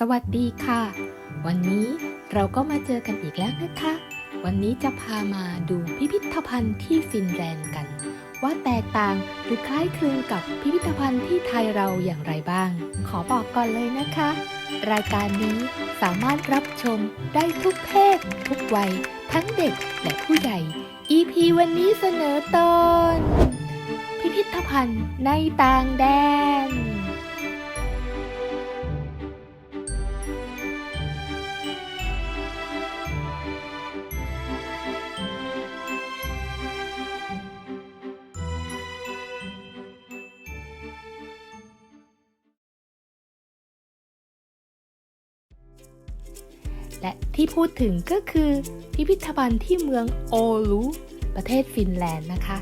สวัสดีค่ะ วันนี้เราก็มาเจอกันอีกแล้วนะคะ วันนี้จะพามาดูพิพิธภัณฑ์ที่ฟินแลนด์กัน ว่าแตกต่างหรือคล้ายคลึงกับพิพิธภัณฑ์ที่ไทยเราอย่างไรบ้าง ขอบอกก่อนเลยนะคะ รายการนี้สามารถรับชมได้ทุกเพศ ทุกวัย ทั้งเด็กและผู้ใหญ่ EP วันนี้เสนอตอน พิพิธภัณฑ์ในต่างแดน และที่พูดถึงก็คือ พิพิธภัณฑ์ที่เมืองโอลูประเทศฟินแลนด์นะคะ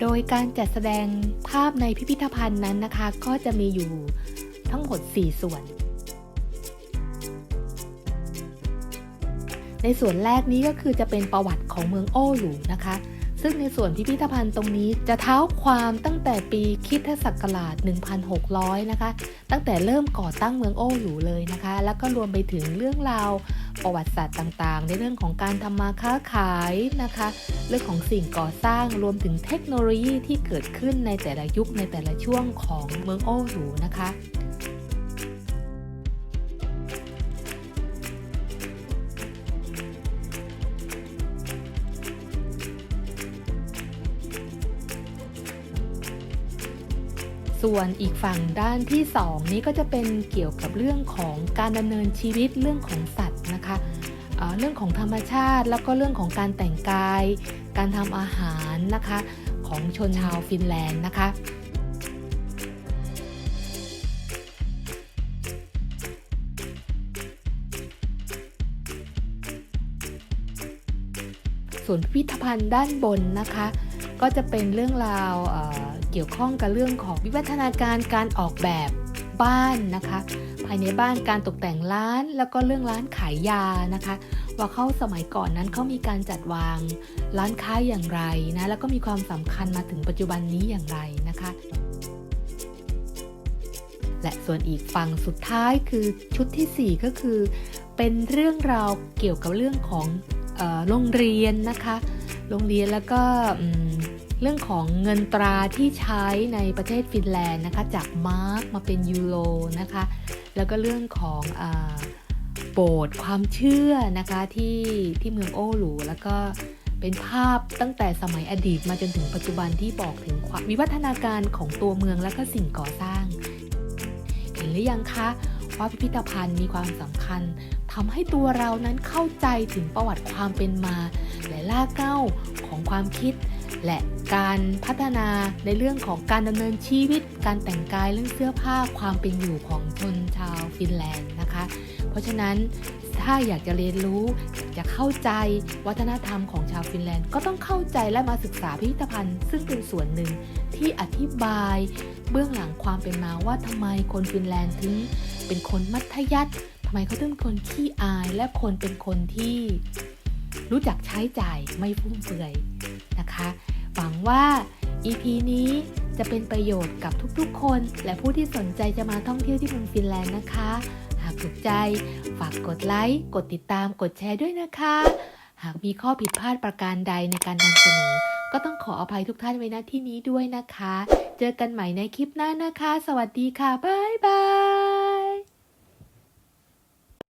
โดยการจัดแสดงภาพในพิพิธภัณฑ์นั้นนะคะ ก็จะมีอยู่ทั้งหมด 4 ส่วน ในส่วนแรกนี้ก็คือจะเป็นประวัติของเมืองโอหลูนะคะ ซึ่งในส่วนพิพิธภัณฑ์ตรงนี้จะเท้าความตั้งแต่ปีคริสตศักราช 1600 นะคะ ตั้งแต่เริ่มก่อตั้งเมืองโอ้หลูเลยนะคะ แล้วก็รวมไปถึงเรื่องราวประวัติศาสตร์ต่างๆ ในเรื่องของการทำมาค้าขายนะคะ เรื่องของสิ่งก่อสร้างรวมถึงเทคโนโลยีที่เกิดขึ้นในแต่ละยุคในแต่ละช่วงของเมืองโอ้หลูนะคะ ส่วนอีกฝั่งด้านที่ 2 นี้ก็จะเป็นเกี่ยวกับเรื่องของการดำเนินชีวิตเรื่องของสัตว์นะคะเเรื่องของธรรมชาติแล้วก็เรื่องของการแต่งกาย การทำอาหารนะคะของชนชาวฟินแลนด์นะคะส่วนพิพิธภัณฑ์ด้านบนนะคะ ก็จะเป็นเรื่องราวเเกี่ยวข้องกับเรื่องของวิวัฒนาการการออกแบบบ้านนะคะ ภายในบ้านการตกแต่งร้าน แล้วก็เรื่องร้านขายยานะคะ ว่าเขาสมัยก่อนนั้นเขามีการจัดวางร้านค้าอย่างไรนะแล้วก็มีความสำคัญมาถึงปัจจุบันนี้อย่างไรนะคะและส่วนอีกฝั่งสุดท้ายคือชุดทีสี่4 ก็คือ เป็นเรื่องราวเกี่ยวกับเรื่องของ โรงเรียนนะคะ โรงเรียนแล้วก็เรื่องของเงินตราที่ใช้ในประเทศฟินแลนด์นะคะ จากมาร์กมาเป็นยูโรนะคะ แล้วก็เรื่องของอโบสถ์ความเชื่อนะคะที่ที่เมืองโอหลูแล้วก็เป็นภาพตั้งแต่สมัยอดีตมาจนถึงปัจจุบันที่บอกถึงความวิวัฒนาการของตัวเมืองและก็สิ่งก่อสร้าง เห็นหรือยังคะ ว่าพิพิธภัณฑ์มีความสำคัญทำให้ตัวเรานั้นเข้าใจถึงประวัติความเป็นมา และล่ากเก้าของความคิด และการพัฒนาในเรื่องของการดำเนินชีวิต การแต่งกายเรื่องเสื้อผ้าความเป็นอยู่ของชนชาวฟินแลนด์นะคะ เพราะฉะนั้น ถ้าอยากจะเรียนรู้อยากจะเข้าใจวัฒนธรรมของชาวฟินแลนด์ ก็ต้องเข้าใจและมาศึกษาพิพิธภัณฑ์ ซึ่งเป็นส่วนหนึ่งที่อธิบาย เบื้องหลังความเป็นมาว่าทำไมคนฟินแลนด์ถึงเป็นคนมัธยัสถ์ทำไมเขาถึงเป็นคนขี้อายและคนเป็นคนที่ รู้จักใช้จ่ายไม่ฟุ่มเฟือยนะคะ หวังว่า EP นี้จะเป็นประโยชน์กับทุกๆ คน และผู้ที่สนใจจะมาท่องเที่ยวที่เมืองฟินแลนด์นะคะากถูกใจ ฝากกดไลค์ กดติดตาม กดแชร์ด้วยนะคะ หากมีข้อผิดพลาดประการใดในการนำเสนอ ก็ต้องขออภัยทุกท่านไว้ณที่นี้ด้วยนะคะ เจอกันใหม่ในคลิปหน้านะคะ สวัสดีค่ะ บ๊ายบาย